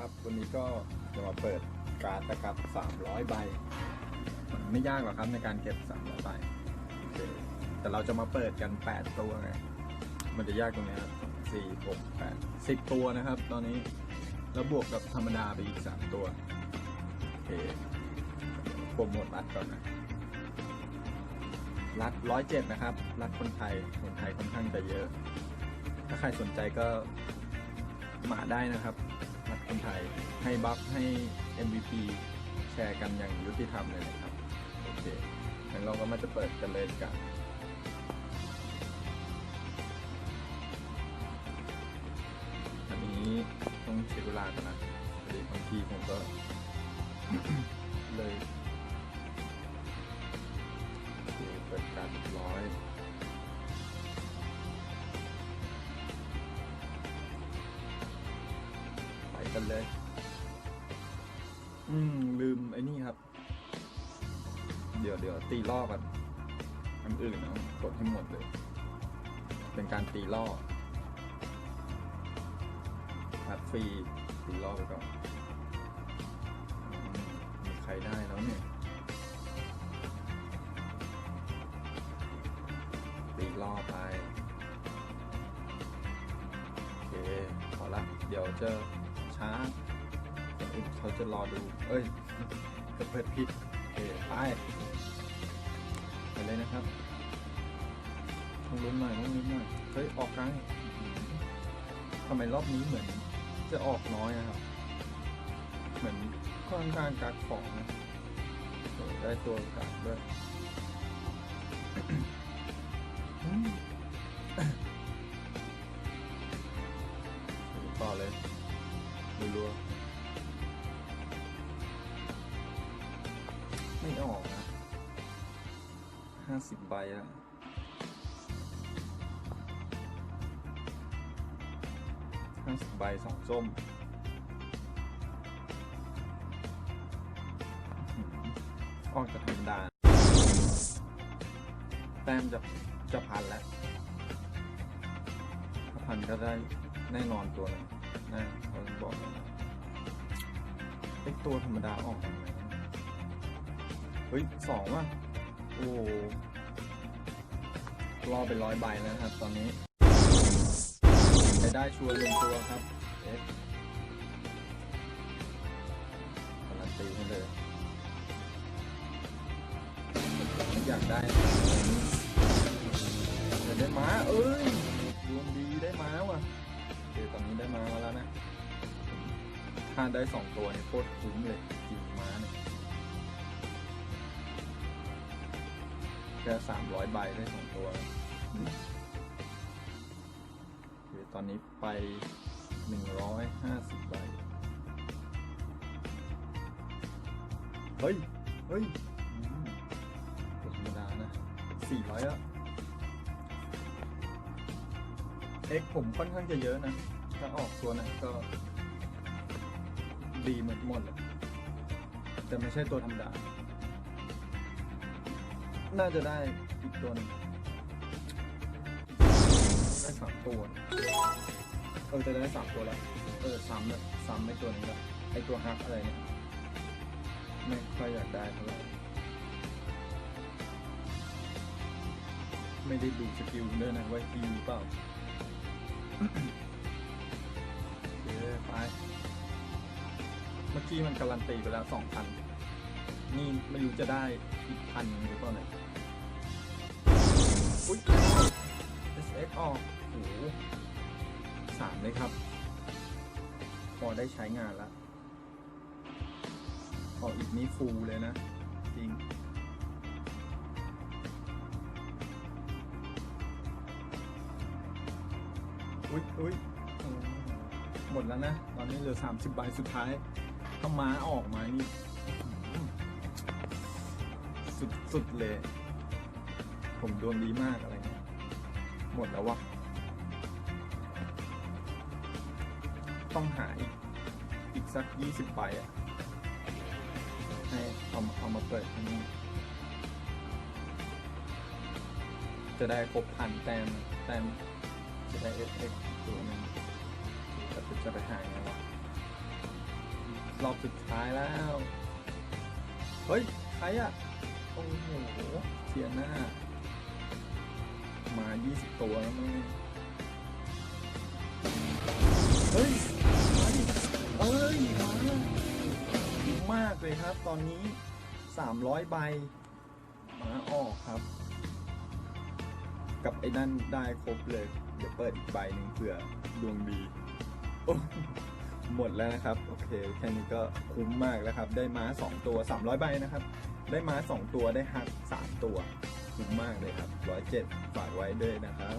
ครับ วันนี้ก็จะมาเปิดการ์ดนะครับ 300 ใบ มันไม่ยากหรอกครับในการเก็บ 300 ใบ แต่เราจะมาเปิดกัน 8 ตัวไง มันจะยากตรงนี้ครับสี่หกแปดสิบตัวนะครับ ตอนนี้ แล้วบวกกับธรรมดาไปอีก 3 ตัว โอเคโปรโมทรัดก่อนนะ รัดร้อยเจ็ดนะครับ รัดคนไทย คนไทยค่อนข้างจะเยอะ ถ้าใครสนใจก็มาได้นะครับ คนไทยให้บัฟให้ MVP แชร์กันอย่างยุติธรรมเลยนะครับ โอเคงั้นเราก็มาจะเปิดกันเลยกันอันนี้ต้องเช็คเวลากันนะพอดีบางทีผมก็เลยเคเปิดการเรียบร้อย อืม ลืมไอ้นี่ครับ เดี๋ยวเดี๋ยวตีล่อกันอันอื่นเนาะกดให้หมดเลย เป็นการตีล่อหัดฟรีตีล่อไปก่อนมมีใครได้แล้วเนี่ย ตีล่อไป โอเค พอละ เดี๋ยวจะช้า เขาจะรอดู เอ้ยจะเปิดผิดโอเคไปไปเลยนะครับต้องลุ้นหน่อยต้องลุ้นหน่อยเฮ้ยออกกลางทำไมรอบนี้เหมือนจะออกน้อยนะครับ เหมือนค่อนข้างกักของนะได้ตัวกักด้วยต่อเลยรัวๆ ไม่ออกนะห้าสิบใบอะห้าสิบใบสองส้มออกจากธรรมดาแต้มจะจะพันแล้วถ้าพันก็ได้แน่นอนตัวนึงนะเราบอกเลยนะไอตัวธรรมดาออกมาไหม เฮ้ยสองว่ะ โอ้รอไปร้อยใบแล้วครับ ตอนนี้ไปได้ชัวร์หนึ่งตัวครับเอ็กการันตีให้เลย อยากได้อยากได้ม้าเอ้ยดวงดีได้ม้าว่ะโอเคตอนนี้ได้ม้ามาแล้วนะถ้าได้สองตัวเนี่ยโคตรคุ้มเลยจริงม้าเนี่ย แค่สามร้อยใบได้สองตัวโอเคตอนนี้ไปหนึ่งร้อยห้าสิบใบ เฮ้ย เฮ้ยอืมธรรมดานะสี่ร้อยอะเอ็กผมค่อนข้างจะเยอะนะ ถ้าออกตัวนั้นก็ ดีเหมือนหมดเลยแต่ไม่ใช่ตัวธรรมดา น่าจะได้อีกตัวหนึงได้สามตัว เออจะได้สามตัวแล้ว เออซ้ำเลยซ้ำไอตัวนี้ละไอตัวฮักอะไรเนี่ย ไม่ค่อยอยากได้เท่าไหร่ ไม่ได้ดูสกิลด้วยนะว่าฮิวเปล่าโอเคไป เมื่อกี้มันการันตีไปแล้วสองพัน นี่ไม่รู้จะได้อีกพันหรือเปล่าเนี่ยอุ้ย SX ออกโอ้โหสามเลยครับ พอได้ใช้งานแล้วออกอีกนี้ฟูลเลยนะ จริงอุ้ยอุ้ยหมดแล้วนะ ตอนนี้เหลือสามสิบใบสุดท้ายถ้าม้าออกมานี่ สุดสุดเลย ผมดวงดีมากอะไรเงี้ยหมดแล้ววะต้องหาอีกอีกสักยี่สิบใบอะให้เอามาเอามาเปิดที่นี่จะได้ครบพันแต้มนแต้มจะได้เอฟเอฟตัวนึงแต่จะไปหายไงวะรอบสุดท้ายแล้ว เฮ้ย ใครอะ อ้โหเทียน่ามา 20 ตัวแล้วมั้งเฮ้ยมาดิเอ้ยมาดีมากเลยครับ ตอนนี้ 300 ใบ มาออกครับ กับไอ้นั่นได้ครบเลย เดี๋ยวเปิดอีกใบหนึ่งเผื่อดวงดีโอ้ หมดแล้วนะครับ โอเคแค่นี้ก็คุ้มมากแล้วครับ ได้ม้า 2 ตัว 300 ใบนะครับ ได้ม้า 2 ตัวได้ฮัก 3 ตัว คุ้มมากเลยครับ107ฝากไว้ด้วยนะครับ